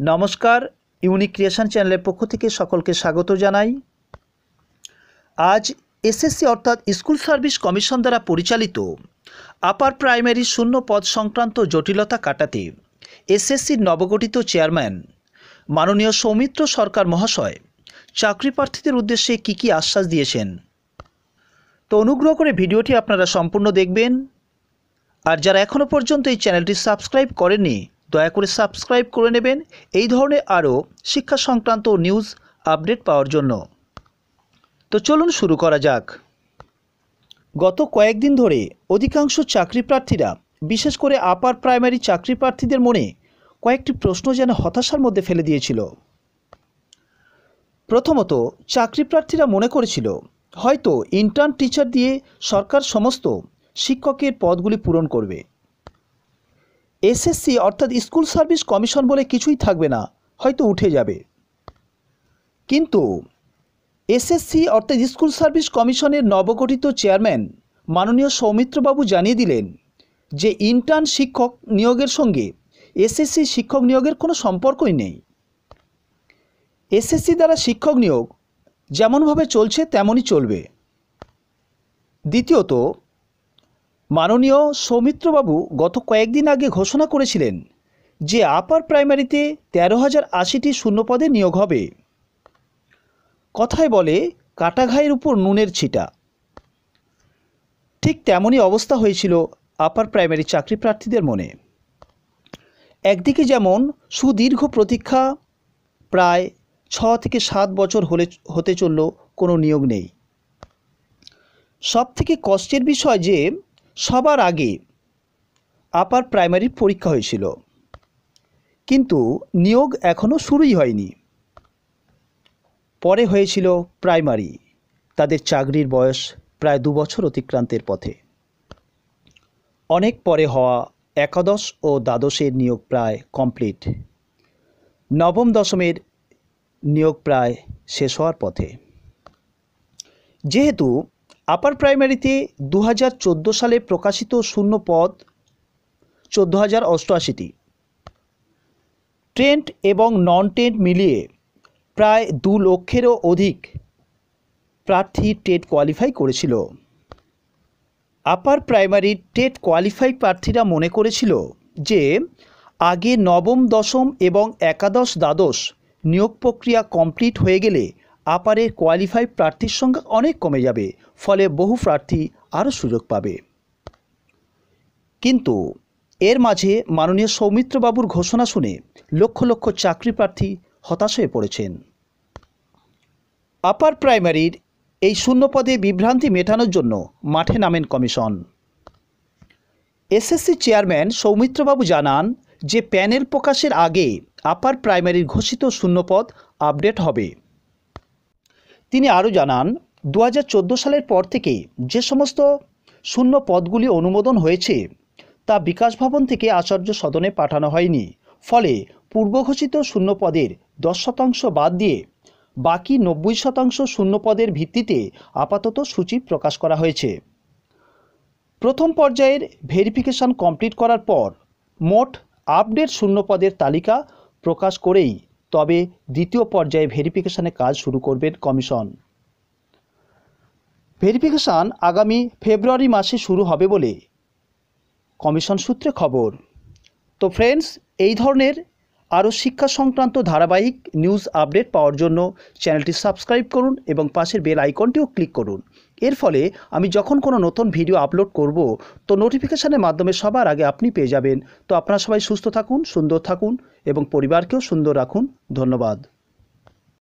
নমস্কার unique creation চ্যানেলের পক্ষ থেকে সকলকে স্বাগত জানাই। আজ এসএসসি অর্থাৎ স্কুল সার্ভিস কমিশন দ্বারা পরিচালিত আপার প্রাইমারি শূন্য পদ সংক্রান্ত জটিলতা কাটাতে এসএসসির নবগঠিত চেয়ারম্যান মাননীয় সৌমিত্র সরকার মহাশয় চাকরি প্রার্থীদের উদ্দেশ্যে কী কী আশ্বাস দিয়েছেন। তো অনুগ্রহ করে ভিডিওটি আপনারা সম্পূর্ণ দেখবেন। আর যারা এখনও পর্যন্ত এই চ্যানেলটি সাবস্ক্রাইব করেননি দয়া করে সাবস্ক্রাইব করে নেবেন। এই ধরনের আরও শিক্ষা সংক্রান্ত নিউজ আপডেট পাওয়ার জন্য। তো চলুন শুরু করা যাক। গত কয়েকদিন ধরে অধিকাংশ চাকরি প্রার্থীরা, বিশেষ করে আপার প্রাইমারি চাকরি প্রার্থীদের মনে কয়েকটি প্রশ্ন যেন হতাশার মধ্যে ফেলে দিয়েছিল। প্রথমত, চাকরি প্রার্থীরা মনে করেছিল, হয়তো ইন্টার্ন টিচার দিয়ে সরকার সমস্ত শিক্ষকের পদগুলি পূরণ করবে। এসএসসি অর্থাৎ স্কুল সার্ভিস কমিশন বলে কিছুই থাকবে না, হয়তো উঠে যাবে। কিন্তু এসএসসি অর্থাৎ স্কুল সার্ভিস কমিশনের নবগঠিত চেয়ারম্যান মাননীয় সৌমিত্রবাবু জানিয়ে দিলেন যে ইন্টার্ন শিক্ষক নিয়োগের সঙ্গে এসএসসি শিক্ষক নিয়োগের কোনো সম্পর্কই নেই। এসএসসি দ্বারা শিক্ষক নিয়োগ যেমনভাবে চলছে, তেমনই চলবে। দ্বিতীয়ত মাননীয় সৌমিত্রবাবু গত কয়েকদিন আগে ঘোষণা করেছিলেন যে আপার প্রাইমারিতে তেরো হাজার আশিটি শূন্যপদে নিয়োগ হবে। কথায় বলে কাটাঘায়ের উপর নুনের ছিটা। ঠিক তেমনই অবস্থা হয়েছিল আপার প্রাইমারি চাকরি প্রার্থীদের মনে। একদিকে যেমন সুদীর্ঘ প্রতীক্ষা, প্রায় ছ থেকে সাত বছর হলে হতে চলল কোনো নিয়োগ নেই। সব থেকে কষ্টের বিষয় যে সবার আগে আপার প্রাইমারির পরীক্ষা হয়েছিল। কিন্তু নিয়োগ এখনও শুরুই হয়নি। পরে হয়েছিল প্রাইমারি। তাদের চাকরির বয়স প্রায় দু বছর অতিক্রান্তের পথে। অনেক পরে হওয়া একাদশ ও দ্বাদশের নিয়োগ প্রায় কমপ্লিট। নবম দশমের নিয়োগ প্রায় শেষ হওয়ার পথে। যেহেতু আপার প্রাইমারিতে দু হাজার চোদ্দ সালে প্রকাশিত শূন্য পদ চোদ্দ হাজার অষ্টআশিটি। ট্রেন্ট এবং নন টেন্ট মিলিয়ে প্রায় দু লক্ষেরও অধিক প্রার্থী টেট কোয়ালিফাই করেছিল। আপার প্রাইমারি টেট কোয়ালিফাই প্রার্থীরা মনে করেছিল যে আগে নবম, দশম এবং একাদশ দ্বাদশ নিয়োগ প্রক্রিয়া কমপ্লিট হয়ে গেলে আপারের কোয়ালিফাই প্রার্থীর সংখ্যা অনেক কমে যাবে, ফলে বহু প্রার্থী আরও সুযোগ পাবে। কিন্তু এর মাঝে মাননীয় সৌমিত্রবাবুর ঘোষণা শুনে লক্ষ লক্ষ চাকরি প্রার্থী হতাশ হয়ে পড়েছেন। আপার প্রাইমারির এই শূন্যপদে বিভ্রান্তি মেটানোর জন্য মাঠে নামেন কমিশন। এসএসসি চেয়ারম্যান সৌমিত্রবাবু জানান যে, প্যানেল প্রকাশের আগে আপার প্রাইমারির ঘোষিত শূন্যপদ আপডেট হবে। তিনি আরও জানান দু হাজার চোদ্দ সালের পর থেকে যে সমস্ত শূন্য পদগুলি অনুমোদন হয়েছে, তা বিকাশ ভবন থেকে আচার্য সদনে পাঠানো হয়নি। ফলে পূর্বঘোষিত শূন্য পদের দশ শতাংশ বাদ দিয়ে বাকি নব্বই শতাংশ শূন্য পদের ভিত্তিতে আপাতত সূচি প্রকাশ করা হয়েছে। প্রথম পর্যায়ের ভেরিফিকেশন কমপ্লিট করার পর মোট আপডেট শূন্য পদের তালিকা প্রকাশ করেই তবে দ্বিতীয় পর্যায়ে ভেরিফিকেশনের কাজ শুরু করবেন কমিশন। ভেরিফিকেশান আগামী ফেব্রুয়ারি মাসে শুরু হবে বলে কমিশন সূত্রে খবর। তো ফ্রেন্ডস এই ধরনের আরও শিক্ষা সংক্রান্ত ধারাবাহিক নিউজ আপডেট পাওয়ার জন্য চ্যানেলটি সাবস্ক্রাইব করুন এবং পাশের বেল আইকনটিও ক্লিক করুন। এর ফলে আমি যখন কোনো নতুন ভিডিও আপলোড করব, তো নোটিফিকেশানের মাধ্যমে সবার আগে আপনি পেয়ে যাবেন। তো আপনারা সবাই সুস্থ থাকুন, সুন্দর থাকুন এবং পরিবারকেও সুন্দর রাখুন। ধন্যবাদ।